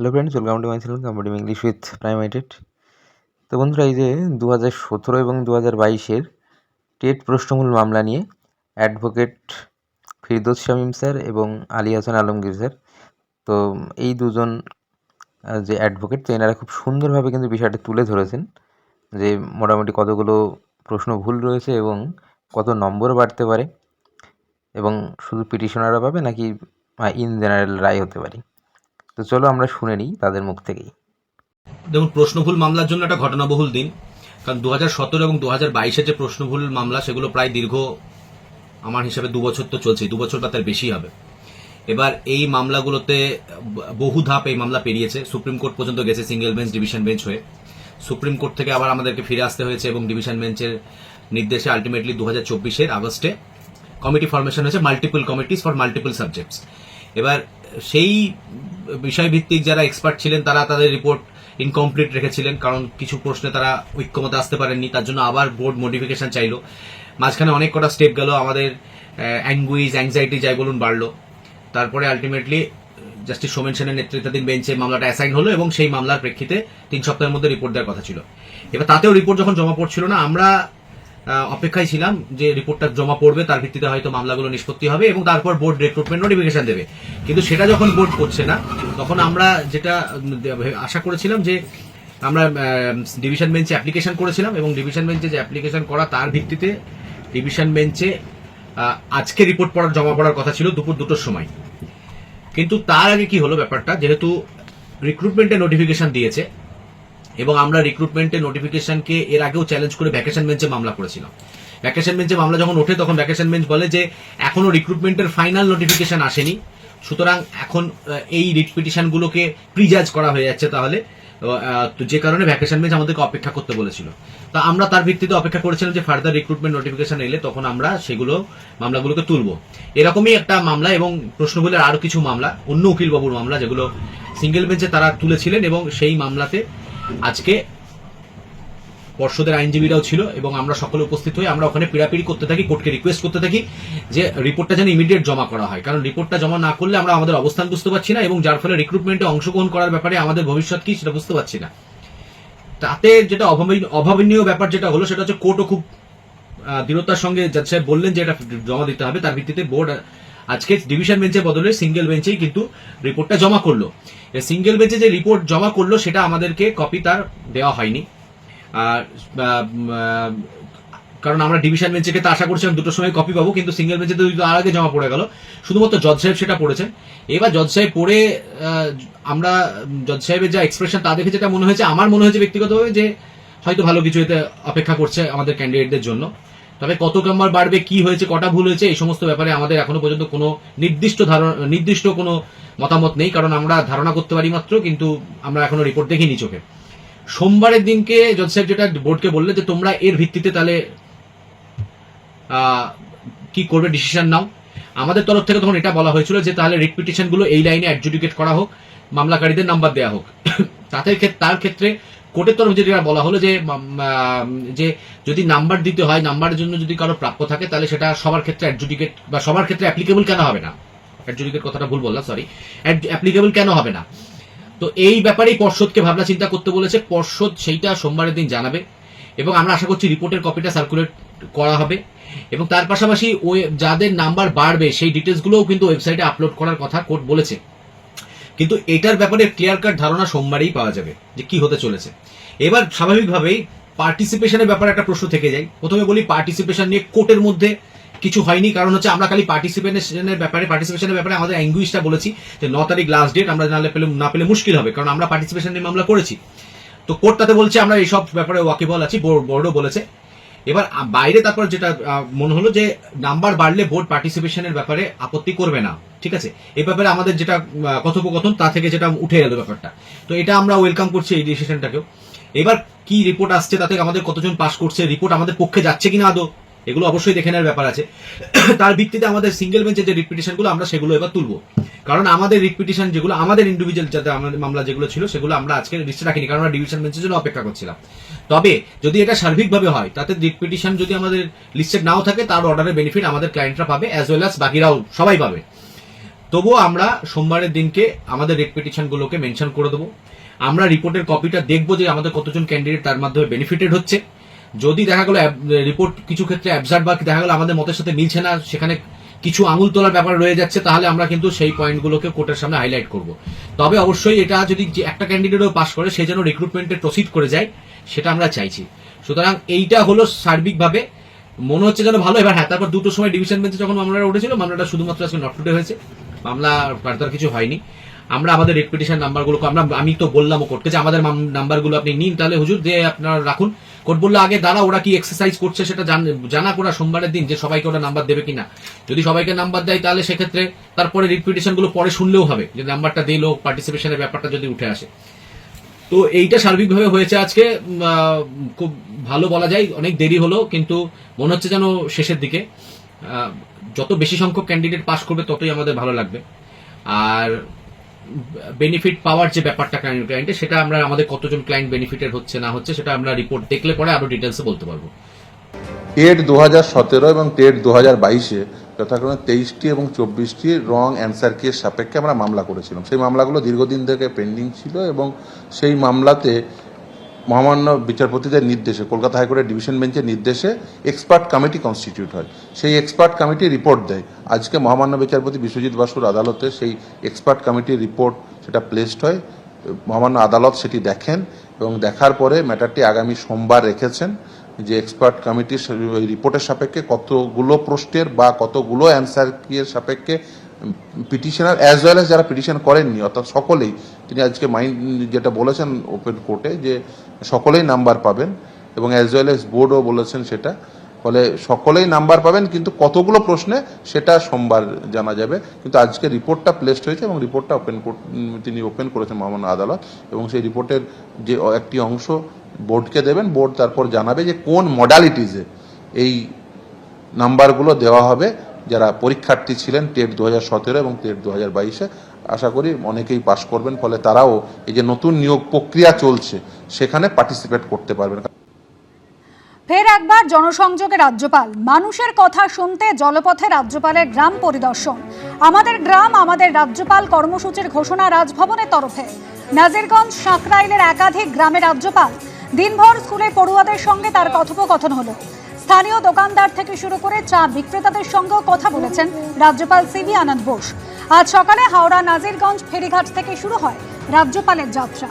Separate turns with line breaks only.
Hello friends welcome to my channel competitive English with প্রাইমাইটেড তো বন্ধুরা, এই যে দু হাজার সতেরো এবং দু হাজার বাইশের টেট প্রশ্নমূল মামলা নিয়ে অ্যাডভোকেট ফিরদোস শামীম স্যার এবং আলী হাসান আলমগীর স্যার, তো এই দুজন যে অ্যাডভোকেট তো এনারা খুব সুন্দরভাবে কিন্তু বিষয়টা তুলে ধরেছেন যে মোটামুটি কতগুলো প্রশ্ন ভুল রয়েছে এবং কত নম্বর বাড়তে পারে এবং শুধু পিটিশনাররা পাবে নাকি ইন জেনারেল রায় হতে পারে। তো চলো আমরা শুনে নিই তাদের মুখ থেকেই।
দেখুন, প্রশ্নভুল মামলার জন্য একটা ঘটনাবহুল দিন, কারণ দু হাজার সতেরো এবং দু হাজার বাইশের যে প্রশ্নভুল মামলা, সেগুলো প্রায় দীর্ঘ, আমার হিসাবে দু বছর তো চলছে দু বছর বা তার বেশি হবে। এবার এই মামলাগুলোতে বহু ধাপ এই মামলা পেরিয়েছে, সুপ্রিম কোর্ট পর্যন্ত গেছে সিঙ্গেল বেঞ্চ ডিভিশন বেঞ্চ হয়ে। সুপ্রিম কোর্ট থেকে আবার আমাদেরকে ফিরে আসতে হয়েছে এবং ডিভিশন বেঞ্চের নির্দেশে আলটিমেটলি দু হাজার চব্বিশের আগস্টে কমিটি ফরমেশন হয়েছে multiple committees for multiple subjects এবার সেই বিষয়ভিত্তিক যারা এক্সপার্ট ছিলেন, তারা তাদের রিপোর্ট ইনকমপ্লিট রেখেছিলেন, কারণ কিছু প্রশ্নে তারা ঐক্যমতে আসতে পারেননি, তার জন্য আবার বোর্ড মডিফিকেশন চাইলো। মাঝখানে অনেক কটা স্টেপ গেল, আমাদের অ্যাঙ্গুইজ অ্যাংজাইটি যাই বলুন বাড়লো। তারপরে আলটিমেটলি জাস্টিস সোমেন সেনের নেতৃত্বাধীন বেঞ্চে মামলাটা অ্যাসাইন হলো এবং সেই মামলার প্রেক্ষিতে তিন সপ্তাহের মধ্যে রিপোর্ট দেওয়ার কথা ছিল। এবার তাতেও রিপোর্ট যখন জমা পড়ছিল না, আমরা অপেক্ষায় ছিলাম যে রিপোর্টটা জমা পড়বে, তার ভিত্তিতে হয়তো মামলাগুলো নিষ্পত্তি হবে এবং তারপর বোর্ড রিক্রুটমেন্ট নোটিফিকেশন দেবে। কিন্তু সেটা যখন বোর্ড করছে না, তখন আমরা যেটা আশা করেছিলাম যে আমরা ডিভিশন বেঞ্চে অ্যাপ্লিকেশন করেছিলাম এবং ডিভিশন বেঞ্চে যে অ্যাপ্লিকেশন করা, তার ভিত্তিতে ডিভিশন বেঞ্চে আজকে রিপোর্ট পড়ার, জমা পড়ার কথা ছিল দুপুর দুটোর সময়। কিন্তু তার আগে কি হলো ব্যাপারটা, যেহেতু রিক্রুটমেন্টের নোটিফিকেশন দিয়েছে এবং আমরা রিক্রুটমেন্টের নোটিফিকেশনকে এর আগেও চ্যালেঞ্জ করে ভ্যাকেশন বেঞ্চে মামলা করেছিলাম। ভ্যাকেশন বেঞ্চে মামলা যখন ওঠে, তখন ভ্যাকেশন বেঞ্চ বলে যে, এখনও রিক্রুটমেন্টের ফাইনাল নোটিফিকেশন আসেনি। সুতরাং এখন এই রিট পিটিশনগুলোকে প্রিজাজ করা হয়ে যাচ্ছে তাহলে। যে কারণে ভ্যাকেশন বেঞ্চ আমাদেরকে অপেক্ষা করতে বলেছিল। তা আমরা তার ভিত্তিতে অপেক্ষা করেছিলাম যে ফার্দার রিক্রুটমেন্ট নোটিফিকেশন এলে তখন আমরা সেগুলো, মামলাগুলোকে তুলব। এরকমই একটা মামলা এবং প্রশ্নগুলোর আরও কিছু মামলা, অন্য উকিলবাবুর মামলা, যেগুলো সিঙ্গেল বেঞ্চে তারা তুলেছিলেন এবং সেই মামলাতে আজকে পর্ষদের আইনজীবীরাও ছিল এবং আমরা সকলে উপস্থিত হয়ে আমরা ওখানে পিড়াপিড়ি করতে থাকি কোর্টকে রিকোয়েস্ট করতে থাকি যে রিপোর্টটা যেন ইমিডিয়েট জমা করা হয়। কারণ রিপোর্টটা জমা না করলে আমরা আমাদের অবস্থান বুঝতে পারছি না এবং যার ফলে রিক্রুটমেন্টে অংশগ্রহণ করার ব্যাপারে আমাদের ভবিষ্যৎ কি সেটা বুঝতে পারছি না। তাতে যেটা অভাবনীয়- ব্যাপার যেটা হলো সেটা হচ্ছে কোর্টও খুব দৃঢ়তার সঙ্গে সাহেব বললেন যে এটা জমা দিতে হবে। তার ভিত্তিতে বোর্ড আজকে ডিভিশন বেঞ্চের বদলে সিঙ্গেল বেঞ্চেই কিন্তু রিপোর্টটা জমা করল। সিঙ্গেল বেঞ্চে যে রিপোর্ট জমা করল, সেটা আমাদেরকে কপি তার দেওয়া হয়নি। আর কারণ আমরা ডিভিশন বেঞ্চে তো আশা করছিলাম দুটোর সময় কপি পাবো, কিন্তু সিঙ্গেল বেঞ্চে তো দুটো আগে জমা পড়ে গেল। শুধুমাত্র জজ সাহেব সেটা পড়েছেন। এবার জজ সাহেব পড়ে আমরা জজ সাহেবের যা এক্সপ্রেশন তা দেখে যেটা মনে হয়েছে, আমার মনে হয়েছে ব্যক্তিগতভাবে যে হয়তো ভালো কিছু এতে অপেক্ষা করছে আমাদের ক্যান্ডিডেটদের জন্য। তবে কত নম্বর বাড়বে, কি হয়েছে, কটা ভুল হয়েছে, এই সমস্ত ব্যাপারে আমাদের এখনও পর্যন্ত কোনো নির্দিষ্ট ধারণা, নির্দিষ্ট কোনো মতামত নেই, কারণ আমরা ধারণা করতে পারি মাত্র, কিন্তু আমরা এখনও রিপোর্ট দেখিনি চোখে। সোমবারের দিনকে জজ সাহেব যেটা বোর্ডকে বললে যে তোমরা এর ভিত্তিতে তাহলে কি করবে ডিসিশন নাও। আমাদের তরফ থেকে তখন এটা বলা হয়েছিল যে তাহলে রিট পিটিশনগুলো এই লাইনে অ্যাডজুডিকেট করা হোক, মামলাকারীদের নাম্বার দেওয়া হোক। তাদের তার ক্ষেত্রে কোর্টের তরফ যেটা বলা হলো যে যে যদি নাম্বার দিতে হয়, নাম্বারের জন্য যদি কারও প্রাপ্য থাকে, তাহলে সেটা সবার ক্ষেত্রে অ্যাডজুডিকেট বা সবার ক্ষেত্রে অ্যাপ্লিকেবল কেন হবে না? অ্যাডজুডিকেট কথাটা ভুল বললাম সরি অ্যাপ্লিকেবল কেন হবে না? তো এই ব্যাপারেই পর্ষদকে ভাবনা চিন্তা করতে বলেছে। পর্ষদ সেইটা সোমবারের দিন জানাবে এবং আমরা আশা করছি রিপোর্টের কপিটা সার্কুলেট করা হবে এবং তার পাশাপাশি ওই যাদের নাম্বার বাড়বে, সেই ডিটেলসগুলোও কিন্তু ওয়েবসাইটে আপলোড করার কথা কোর্ট বলেছে। কিন্তু এটার ব্যাপারে ক্লিয়ার কাট ধারণা সোমবারেই পাওয়া যাবে যে কি হতে চলেছে। এবার স্বাভাবিকভাবেই পার্টিসিপেশনের ব্যাপারে একটা প্রশ্ন থেকে যায়। প্রথমে বলি পার্টিসিপেশন নিয়ে কোর্টের মধ্যে কিছু হয়নি, কারণ হচ্ছে আমরা খালি পার্টিসিপেশনের ব্যাপারে পার্টিসিপেশনের ব্যাপারে আমাদের অ্যাঙ্গুইজটা বলেছি যে ন তারিখ লাস্ট ডেট আমরা না পেলে না পেলে মুশকিল হবে, কারণ আমরা পার্টিসিপেশন নিয়ে মামলা করেছি। তো কোর্ট তাতে বলছে আমরা এইসব ব্যাপারে ওয়াকিবল আছি বোর্ড- বোর্ডও বলেছে। এবার বাইরে তারপর যেটা মনে হলো যে নাম্বার বাড়লে ভোট পার্টিসিপেশনের ব্যাপারে আপত্তি করবে না, ঠিক আছে? এ ব্যাপারে আমাদের যেটা কথোপকথন, তা থেকে যেটা উঠে এলো ব্যাপারটা। তো এটা আমরা ওয়েলকাম করছি এই ডিসিশনটাকেও এবার কি রিপোর্ট আসছে তাতে আমাদের কতজন পাস করছে রিপোর্ট আমাদের পক্ষে যাচ্ছে কিনা আদৌ? এগুলো অবশ্যই দেখে নেওয়ার ব্যাপার আছে। তার ভিত্তিতে আমাদের সিঙ্গেল বেঞ্চের যে রিপিটিশনগুলো, আমরা সেগুলো এবার তুলবো। কারণ আমাদের রিপিটিশন যেগুলো, আমাদের ইন্ডিভিজুয়াল যাতে আমাদের মামলা যেগুলো ছিল, সেগুলো আমরা আজকে লিস্টে রাখিনি, কারণ আমরা ডিভিশন বেঞ্চের জন্য অপেক্ষা করছিলাম। তবে যদি এটা সার্বিকভাবে হয়, তাতে রিপিটিশন যদি আমাদের লিস্টেড নাও থাকে, তার অর্ডারের বেনিফিট আমাদের ক্লায়েন্টরা পাবে অ্যাজ ওয়েল অ্যাজ বাকিরাও সবাই পাবে। তবুও আমরা সোমবারের দিনকে আমাদের রেট মেনশন করে দেবো। আমরা রিপোর্টের কপিটা দেখব যে আমাদের কতজন ক্যান্ডিডেট তার মাধ্যমে বেনিফিটেড হচ্ছে। যদি দেখা গেলো রিপোর্ট কিছু ক্ষেত্রে অ্যাবসার্ড বা দেখা গেলো আমাদের মতের সাথে মিলছে না, সেখানে কিছু আঙুল তোলার ব্যাপার রয়ে যাচ্ছে, তাহলে আমরা কিন্তু সেই পয়েন্টগুলোকে কোর্টের সামনে হাইলাইট করব। তবে অবশ্যই এটা যদি একটা ক্যান্ডিডেটও পাস করে, সে যেন রিক্রুটমেন্টে প্রসিড করে যায়, সেটা আমরা চাইছি। সুতরাং এইটা হলো সার্বিকভাবে। মনে হচ্ছে যেন ভালো, এবার হ্যাঁ তারপর দুটো সময় ডিভিশন বেঞ্চে যখন মামলাটা উঠেছিল, মামলাটা শুধুমাত্র আজকে নট টুডে হয়েছে। মামলা ফার্দার কিছু হয়নি। আমরা আমাদের রেট পিটিশন নাম্বারগুলোকে আমরা, আমি তো বললাম কোর্টকে যে আমাদের নাম্বারগুলো আপনি নিন, তাহলে হুজুর, যে আপনারা রাখুন। কোর্ট বলল, আগে দাঁড়া ওরা কি এক্সারসাইজ করছে সেটা জান- ওরা সোমবারের দিন যে সবাইকে ওরা নাম্বার দেবে কিনা। যদি সবাইকে নাম্বার দেয় তাহলে সেক্ষেত্রে তারপরে রিট পিটিশনগুলো পরে শুনলেও হবে, যে নাম্বারটা দিল পার্টিসিপেশনের ব্যাপারটা যদি উঠে আসে। তো এইটা সার্বিকভাবে হয়েছে আজকে খুব ভালো বলা যায়, অনেক দেরি হলো, কিন্তু মনে হচ্ছে যেন শেষের দিকে। যত বেশি সংখ্যক ক্যান্ডিডেট পাস করবে, ততই আমাদের ভালো লাগবে। আর বেনিফিট পাওয়ার যে ব্যাপারটা ক্লায়েন্টের সেটা আমরা আমাদের কতজন ক্লায়েন্ট বেনিফিটেড হচ্ছে, না হচ্ছে, সেটা আমরা রিপোর্ট দেখলে পরে আরও ডিটেলসে বলতে পারব।
টেট দু হাজার সতেরো এবং টেট দু হাজার বাইশে যথাক্রমে তেইশটি এবং চব্বিশটি রং অ্যান্সার কেস সাপেক্ষে আমরা মামলা করেছিলাম। সেই মামলাগুলো দীর্ঘদিন থেকে পেন্ডিং ছিল এবং সেই মামলাতে মহামান্য বিচারপতিদের নির্দেশে, কলকাতা হাইকোর্টের ডিভিশন বেঞ্চের নির্দেশে এক্সপার্ট কমিটি কনস্টিটিউট হয়। সেই এক্সপার্ট কমিটি রিপোর্ট দেয়। আজকে মহামান্য বিচারপতি বিশ্বজিৎ বাসুর আদালতে সেই এক্সপার্ট কমিটির রিপোর্ট সেটা প্লেসড হয়। মহামান্য আদালত সেটি দেখেন এবং দেখার পরে ম্যাটারটি আগামী সোমবার রেখেছেন যে এক্সপার্ট কমিটির রিপোর্টের সাপেক্ষে কতগুলো প্রশ্নের বা কতগুলো অ্যান্সার কি এর সাপেক্ষে পিটিশনার অ্যাজ ওয়েল এস যারা পিটিশন করেননি, অর্থাৎ সকলেই, তিনি আজকে মাইন্ড যেটা বলেছেন ওপেন কোর্টে যে সকলেই নাম্বার পাবেন এবং অ্যাজ ওয়েল এস বোর্ডও বলেছেন সেটা। ফলে সকলেই নাম্বার পাবেন, কিন্তু কতগুলো প্রশ্নে সেটা সোমবার জানা যাবে। কিন্তু আজকে রিপোর্টটা প্লেসড হয়েছে এবং রিপোর্টটা ওপেন তিনি ওপেন করেছেন মহামান্য আদালত এবং সেই রিপোর্টের যে একটি অংশ বোর্ডকে দেবেন। বোর্ড তারপর জানাবে যে কোন মডালিটিসে এই নাম্বারগুলো দেওয়া হবে। যারা পরীক্ষার্থী ছিলেন টেট দু হাজার সতেরো এবং টেট দু হাজার বাইশে আশা করি অনেকেই পাশ করবেন, ফলে তারাও এই যে নতুন নিয়োগ প্রক্রিয়া চলছে, সেখানে পার্টিসিপেট করতে পারবেন।
ফের একবার জনসংযোগে রাজ্যপাল। মানুষের কথা শুনতে জলপথে রাজ্যপালের গ্রাম পরিদর্শন। আমাদের গ্রাম, আমাদের রাজ্যপাল কর্মসূচির ঘোষণা রাজভবনের তরফে। নাজিরগঞ্জ সাঁকরাইলের একাধিক গ্রামের রাজ্যপাল। দিনভর স্কুলে পড়ুয়াদের সঙ্গে তার কথোপকথন হলো। স্থানীয় দোকানদার থেকে শুরু করে চা বিক্রেতাদের সঙ্গেও কথা বলেছেন রাজ্যপাল সিবি আনন্দ বোস। আজ সকালে হাওড়া নাজিরগঞ্জ ফেরিঘাট থেকে শুরু হয় রাজ্যপালের যাত্রা।